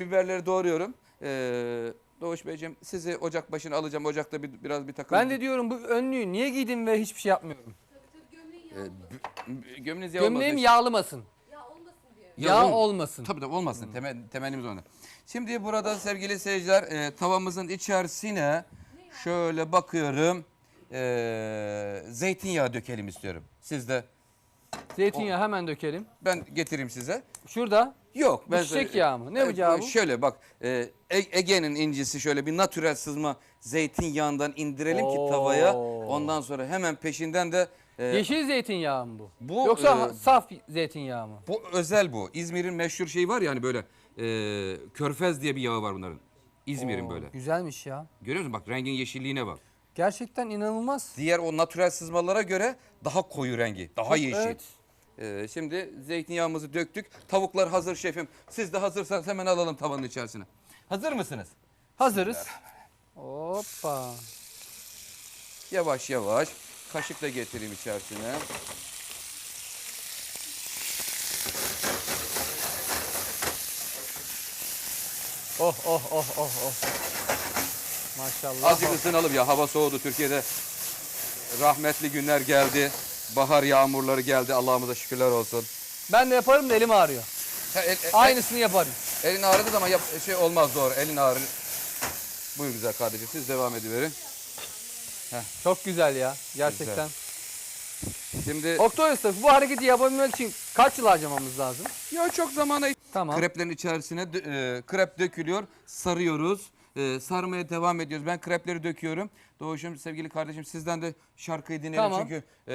Biberleri doğruyorum. Ee, Doğuş Beyciğim sizi ocak başına alacağım. Ocakta bir, biraz bir takım. Ben de diyorum bu önlüğü niye giydim ve hiçbir şey yapmıyorum. Ee, gömleğiniz yağ Gömleğim olmasın. yağlamasın. Ya Yağ olm- olmasın. Tabii tabii olmasın. Temel, temennimiz onu. Şimdi burada sevgili seyirciler e, tavamızın içerisine şöyle bakıyorum. E, zeytinyağı dökelim istiyorum. Siz de Zeytinyağı hemen dökelim. ben getireyim size. Şurada Yok. Bu çiçek yağı mı? Ne yapacağı bu? Şöyle bak e, E- Ege'nin incisi şöyle bir natürel sızma zeytinyağından indirelim ki tavaya. Oo. Ondan sonra hemen peşinden de e, yeşil zeytinyağı mı bu? Bu, Yoksa e, ha- saf zeytinyağı mı? bu özel bu. İzmir'in meşhur şeyi var ya hani böyle e, körfez diye bir yağı var bunların. İzmir'in Oo, böyle. Güzelmiş ya. Görüyor musun? Bak rengin yeşilliğine bak. Gerçekten inanılmaz. Diğer o natürel sızmalara göre daha koyu rengi, daha yeşil. Evet. Ee, şimdi zeytinyağımızı döktük. Tavuklar hazır şefim. Siz de hazırsanız hemen alalım tavanın içerisine. Hazır mısınız? Hazırız. Hoppa. Yavaş yavaş. Kaşıkla getireyim içerisine. Oh oh oh oh oh. Maşallah. Azıcık ısınalım ya. Hava soğudu Türkiye'de. Rahmetli günler geldi. Bahar yağmurları geldi. Allah'ımıza şükürler olsun. Ben de yaparım da elim ağrıyor. Ha, el- el- Aynısını yaparım. elin ağrıdı ama yap, şey olmaz doğru. Elin ağrır. Buyur güzel kardeşim. Siz devam ediverin. Çok güzel ya. Gerçekten. Şimdi Oktay Usta bu hareketi yapabilmek için kaç yıl harcamamız lazım? ya çok zamana Tamam. Kreplerin içerisine e, krep dökülüyor. Sarıyoruz. E, sarmaya devam ediyoruz. Ben krepleri döküyorum. Doğuşum sevgili kardeşim sizden de şarkıyı dinleyelim. Tamam, Çünkü e,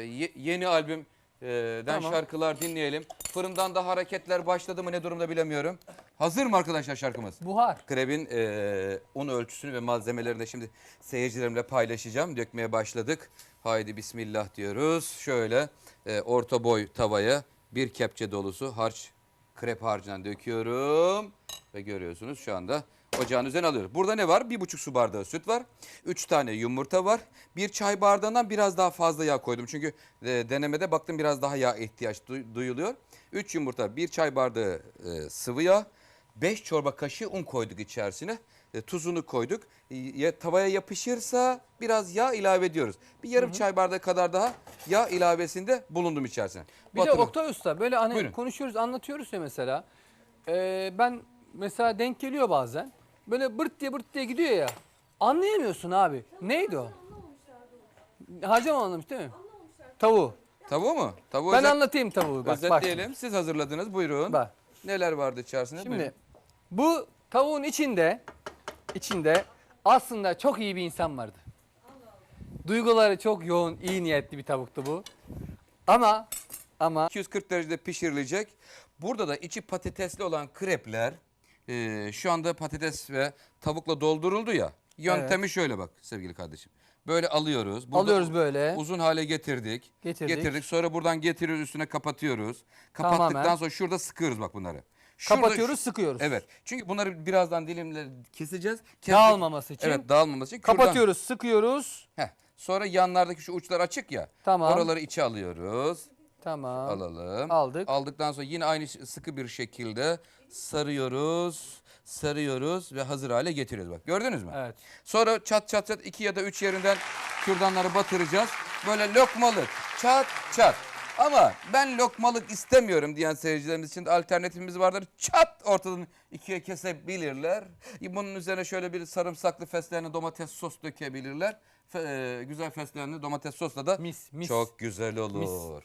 ye- yeni albümden Tamam. şarkılar dinleyelim. Fırından da hareketler başladı mı ne durumda bilemiyorum. Hazır mı arkadaşlar şarkımız? Buhar. Krebin e, un ölçüsünü ve malzemelerini de şimdi seyircilerimle paylaşacağım. Dökmeye başladık. Haydi bismillah diyoruz. Şöyle e, orta boy tavaya bir kepçe dolusu harç, krep harcından döküyorum. Ve görüyorsunuz şu anda ocağın üzerine alıyorum. Burada ne var? Bir buçuk su bardağı süt var. Üç tane yumurta var. Bir çay bardağından biraz daha fazla yağ koydum. Çünkü e, denemede baktım biraz daha yağ ihtiyaç du- duyuluyor. Üç yumurta, bir çay bardağı e, sıvı yağ. 5 çorba kaşığı un koyduk içerisine. E, tuzunu koyduk. E, ya, tavaya yapışırsa biraz yağ ilave ediyoruz. Bir yarım çay bardağı kadar daha yağ ilavesinde bulundum içerisine. Bir de Batırın. Oktay Usta böyle hani Buyurun. konuşuyoruz anlatıyoruz ya mesela. Ee, ben mesela denk geliyor bazen. Böyle bırt diye bırt diye gidiyor ya. Anlayamıyorsun abi. Neydi o? Hacı mı anlamış değil mi? Tavuğu. Tavuğu mu? Tavuğu Ben özet- anlatayım tavuğu. Bak, bak. özetleyelim. Siz hazırladınız. Buyurun. Bak. Neler vardı içerisinde? Şimdi Buyurun. bu tavuğun içinde içinde aslında çok iyi bir insan vardı. Duyguları çok yoğun, iyi niyetli bir tavuktu bu. Ama ama 240 derecede pişirilecek. Burada da içi patatesli olan krepler e, şu anda patates ve tavukla dolduruldu ya. Yöntemi şöyle bak sevgili kardeşim. Böyle alıyoruz. Burada alıyoruz böyle. Uzun hale getirdik. Getirdik. Sonra buradan getiriyoruz üstüne kapatıyoruz. Kapattıktan Tamamen. sonra şurada sıkıyoruz bak bunları. Şurada- Kapatıyoruz, sıkıyoruz. Evet. Çünkü bunları birazdan dilimle keseceğiz. Kestik- Dağılmaması için. Evet dağılmaması için. kürdan- Kapatıyoruz, sıkıyoruz. Heh. Sonra yanlardaki şu uçlar açık ya. Tamam. Oraları içe alıyoruz. Tamam. Alalım. Aldık. Aldıktan sonra yine aynı ş- sıkı bir şekilde sarıyoruz. Sarıyoruz ve hazır hale getiriyoruz bak. Gördünüz mü? Evet. Sonra çat çat çat iki ya da üç yerinden kürdanları batıracağız. Böyle lokmalık çat çat. Ama ben lokmalık istemiyorum diyen seyircilerimiz için de alternatifimiz vardır. Çat ortadan ikiye kesebilirler. Bunun üzerine şöyle bir sarımsaklı fesleğenli domates sos dökebilirler. Fe- e, güzel fesleğenli domates sosla da Mis, mis. çok güzel olur.